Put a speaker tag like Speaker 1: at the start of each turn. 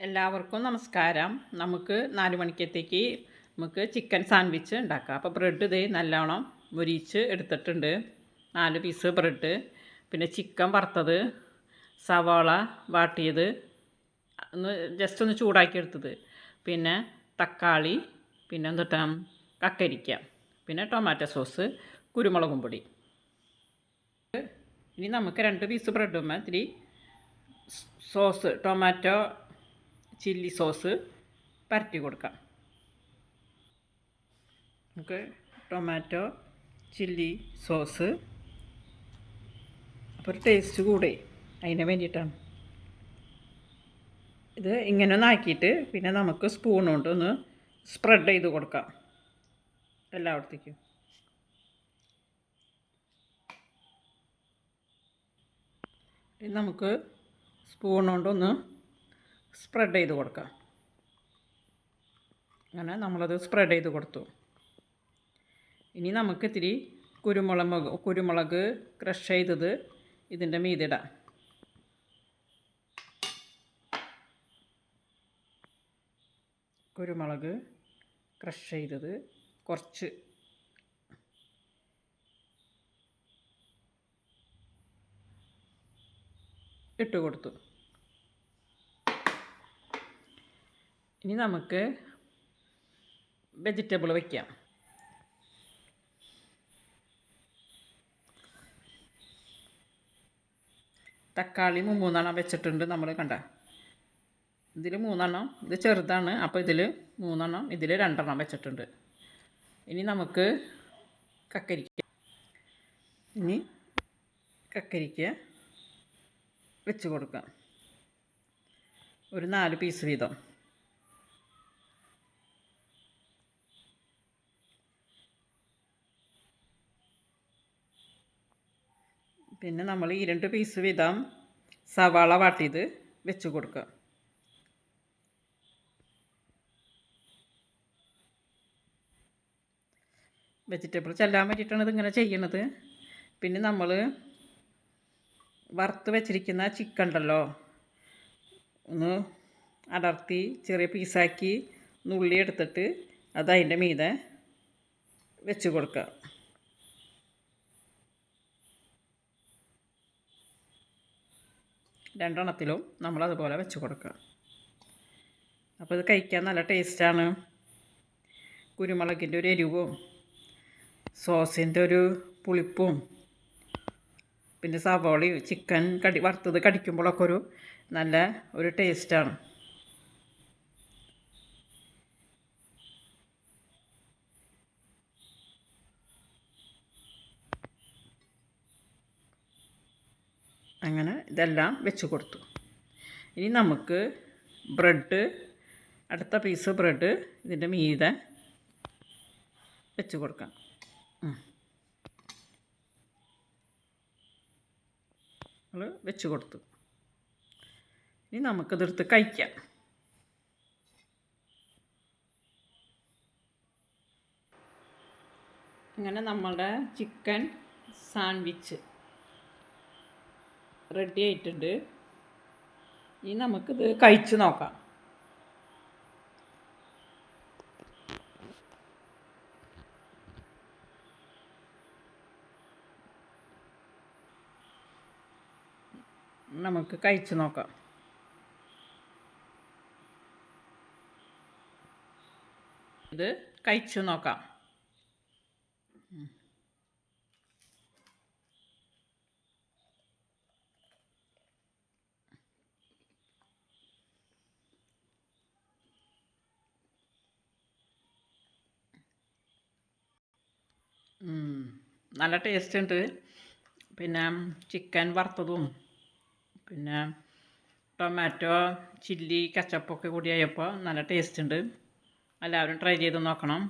Speaker 1: എല്ലാവർക്കും നമസ്കാരം. നമുക്ക് നാല് മണിക്കത്തേക്ക് നമുക്ക് ചിക്കൻ സാൻഡ്വിച്ച് ഉണ്ടാക്കാം. അപ്പോൾ ബ്രെഡ് ഇതേ നല്ലോണം മുരിച്ച് എടുത്തിട്ടുണ്ട്. നാല് പീസ് ബ്രെഡ് പിന്നെ ചിക്കൻ വറുത്തത് സവാള വാട്ടിയത് ഒന്ന് ജസ്റ്റ് ഒന്ന് ചൂടാക്കി എടുത്തത്. പിന്നെ തക്കാളി പിന്നെ എന്തിട്ടാ കക്കരിക്ക പിന്നെ ടൊമാറ്റോ സോസ് കുരുമുളകും പൊടി. ഇനി നമുക്ക് രണ്ട് പീസ് ബ്രെഡും ഇത്തിരി സോസ് ടൊമാറ്റോ ചില്ലി സോസ് പരട്ടി കൊടുക്കാം. നമുക്ക് ടൊമാറ്റോ ചില്ലി സോസ്. അപ്പോൾ ഒരു ടേസ്റ്റ് കൂടെ അതിന് വേണ്ടിയിട്ടാണ്. ഇത് ഇങ്ങനെ ഒന്ന് ആക്കിയിട്ട് പിന്നെ നമുക്ക് സ്പൂൺ കൊണ്ട് ഒന്ന് സ്പ്രെഡ് ചെയ്ത് കൊടുക്കാം. എല്ലായിടത്തേക്കും. നമുക്ക് സ്പൂൺ കൊണ്ടൊന്ന് സ്പ്രെഡ് ചെയ്ത് കൊടുക്കാം. അങ്ങനെ നമ്മളത് സ്പ്രെഡ് ചെയ്ത് കൊടുത്തു. ഇനി നമുക്ക് ഇത്തിരി കുരുമുളക് കുരുമുളക് ക്രഷ് ചെയ്തത് ഇതിന്റെ മീതിടാം കുരുമുളക് ക്രഷ് ചെയ്തത് കുറച്ച്. ഇട്ട് കൊടുത്തു. ഇനി നമുക്ക് വെജിറ്റബിൾ വയ്ക്കാം തക്കാളി മൂന്നെണ്ണം വെച്ചിട്ടുണ്ട് നമ്മൾ കണ്ട. ഇതിൽ മൂന്നെണ്ണം ഇത് ചെറുതാണ് അപ്പോൾ ഇതിൽ മൂന്നെണ്ണം ഇതിൽ രണ്ടെണ്ണം വെച്ചിട്ടുണ്ട്. ഇനി നമുക്ക് കക്കരിക്ക ഇനി കക്കരിക്ക വെച്ച് കൊടുക്കാം. ഒരു നാല് പീസ് വീതം. പിന്നെ നമ്മൾ ഈ രണ്ട് പീസ് വീതം സവാള വാട്ടിയത് വെച്ച് കൊടുക്കുക. വെജിറ്റബിൾ ചെല്ലാൻ വേണ്ടിയിട്ടാണ് ഇതിങ്ങനെ ചെയ്യണത്. പിന്നെ നമ്മൾ വറുത്ത് വെച്ചിരിക്കുന്ന ചിക്കൻ ഉണ്ടല്ലോ ഒന്ന് അടർത്തി ചെറിയ പീസാക്കി നുള്ളി എടുത്തിട്ട് അത് അതിന്റെ മീതെ വെച്ച് കൊടുക്കുക. രണ്ടെണ്ണത്തിലും നമ്മളതുപോലെ വെച്ച് കൊടുക്കുക. അപ്പോൾ ഇത് കഴിക്കാൻ നല്ല ടേസ്റ്റാണ്. കുരുമുളകിന്റെ ഒരു എരിവും സോസിന്റെ ഒരു പുളിപ്പും പിന്നെ സവോളയും ചിക്കൻ കടി വറുത്തത് കടിക്കുമ്പോഴൊക്കെ ഒരു നല്ല ഒരു ടേസ്റ്റാണ്. അങ്ങനെ ഇതെല്ലാം വെച്ച് കൊടുത്തു. ഇനി നമുക്ക് ബ്രെഡ് അടുത്ത പീസ് ബ്രെഡ് ഇതിന്റെ മീതെ വെച്ച് കൊടുക്കാം. നമ്മൾ വെച്ച് കൊടുത്തു. ഇനി നമുക്കിതെടുത്ത് കഴിക്കാം. അങ്ങനെ നമ്മളുടെ ചിക്കൻ സാൻഡ്വിച്ച് റെഡി ആയിട്ടുണ്ട്. ഇനി നമുക്കിത് കഴിച്ച് നോക്കാം. നമുക്ക് കഴിച്ച് നോക്കാം. ഇത് കഴിച്ചു നോക്കാം. നല്ല ടേസ്റ്റ് ഉണ്ട്. പിന്നെ ചിക്കൻ വറുത്തതും പിന്നെ ടൊമാറ്റോ ചില്ലി കച്ചപ്പൊക്കെ കൂടി ആയപ്പോൾ നല്ല ടേസ്റ്റ് ഉണ്ട്. എല്ലാവരും ട്രൈ ചെയ്ത് നോക്കണം.